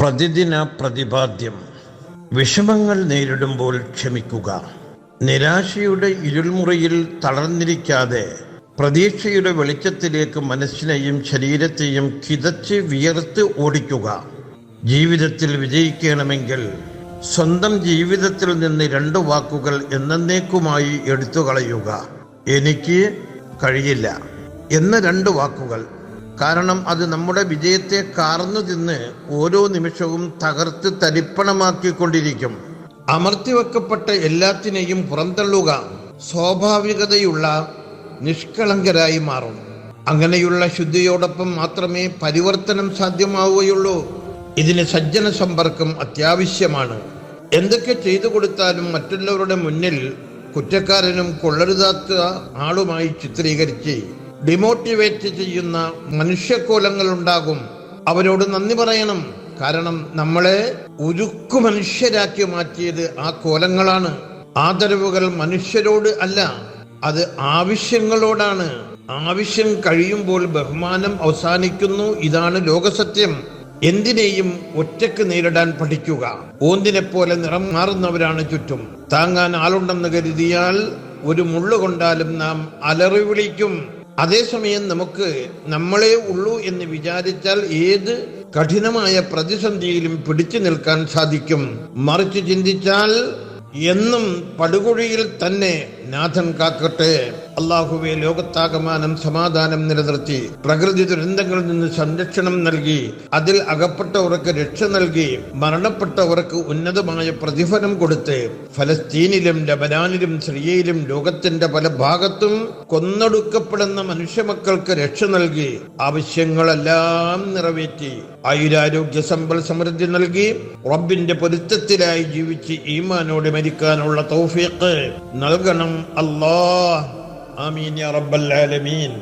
പ്രതിദിന പ്രതിപാദ്യം. വിഷമങ്ങൾ നേരിടുമ്പോൾ ക്ഷമിക്കുക. നിരാശയുടെ ഇരുൾമുറിയിൽ തളർന്നിരിക്കാതെ പ്രതീക്ഷയുടെ വെളിച്ചത്തിലേക്ക് മനസ്സിനെയും ശരീരത്തെയും കിതച്ച് വിയർത്ത് ഓടിക്കുക. ജീവിതത്തിൽ വിജയിക്കണമെങ്കിൽ സ്വന്തം ജീവിതത്തിൽ നിന്ന് രണ്ട് വാക്കുകൾ എന്നേക്കുമായി എടുത്തു കളയുക എനിക്ക് കഴിയില്ല. എന്ന രണ്ട് വാക്കുകൾ കാരണം അത് നമ്മുടെ വിജയത്തെ കാർന്നു തിന്ന് ഓരോ നിമിഷവും തകർത്ത് തരിപ്പണമാക്കിക്കൊണ്ടിരിക്കും. അമർത്തിവെക്കപ്പെട്ട എല്ലാത്തിനെയും പുറന്തള്ളുക സ്വാഭാവികതയുള്ള നിഷ്കളങ്കരായി മാറും. അങ്ങനെയുള്ള ശുദ്ധിയോടൊപ്പം മാത്രമേ പരിവർത്തനം സാധ്യമാവുകയുള്ളൂ. ഇതിന് സജ്ജന സമ്പർക്കം അത്യാവശ്യമാണ്. എന്തൊക്കെ ചെയ്തു കൊടുത്താലും മറ്റുള്ളവരുടെ മുന്നിൽ കുറ്റക്കാരനും കൊള്ളരുതാത്ത ആളുമായി ചിത്രീകരിച്ച് ഡിമോട്ടിവേറ്റ് ചെയ്യുന്ന മനുഷ്യക്കോലങ്ങൾ ഉണ്ടാകും അവരോട് നന്ദി പറയണം. കാരണം നമ്മളെ ഉരുക്കു മനുഷ്യരാക്കി മാറ്റിയത് ആ കോലങ്ങളാണ്. ആദരവുകൾ മനുഷ്യരോട് അല്ല അത് ആവശ്യങ്ങളോടാണ്. ആവശ്യം കഴിയുമ്പോൾ ബഹുമാനം അവസാനിക്കുന്നു. ഇതാണ് ലോകസത്യം. എന്തിനേയും ഒറ്റയ്ക്ക് നേരിടാൻ പഠിക്കുക. ഓന്തിനെ പോലെ നിറം മാറുന്നവരാണ് ചുറ്റും. താങ്ങാൻ ആളുണ്ടെന്ന് കരുതിയാൽ ഒരു മുള്ളു കൊണ്ടാലും നാം അലറി വിളിക്കും അതേസമയം നമുക്ക് നമ്മളെ ഉള്ളൂ എന്ന് വിചാരിച്ചാൽ ഏത് കഠിനമായ പ്രതിസന്ധിയിലും പിടിച്ചു നിൽക്കാൻ സാധിക്കും. മറിച്ച് ചിന്തിച്ചാൽ എന്നും പടുകുഴിയിൽ തന്നെ നാഥൻ കാക്കട്ടെ. അള്ളാഹുവെ ലോകത്താകമാനം സമാധാനം നിലനിർത്തി പ്രകൃതി ദുരന്തങ്ങളിൽ നിന്ന് സംരക്ഷണം നൽകി അതിൽ അകപ്പെട്ടവർക്ക് രക്ഷ നൽകി മരണപ്പെട്ടവർക്ക് ഉന്നതമായ പ്രതിഫലം കൊടുത്ത് ഫലസ്തീനിലും ലബനാനിലും സിറിയയിലും ലോകത്തിന്റെ പല ഭാഗത്തും കൊന്നൊടുക്കപ്പെടുന്ന മനുഷ്യമക്കൾക്ക് രക്ഷ നൽകി ആവശ്യങ്ങളെല്ലാം നിറവേറ്റി ആയുരാരോഗ്യ സമ്പൽ സമൃദ്ധി നൽകി റബ്ബിന്റെ പൊരുത്തത്തിലായി ജീവിച്ച് ഈമാനോട് മരിക്കാനുള്ള തൗഫീഖ് നൽകണം. അല്ലാ آمين يا رب العالمين.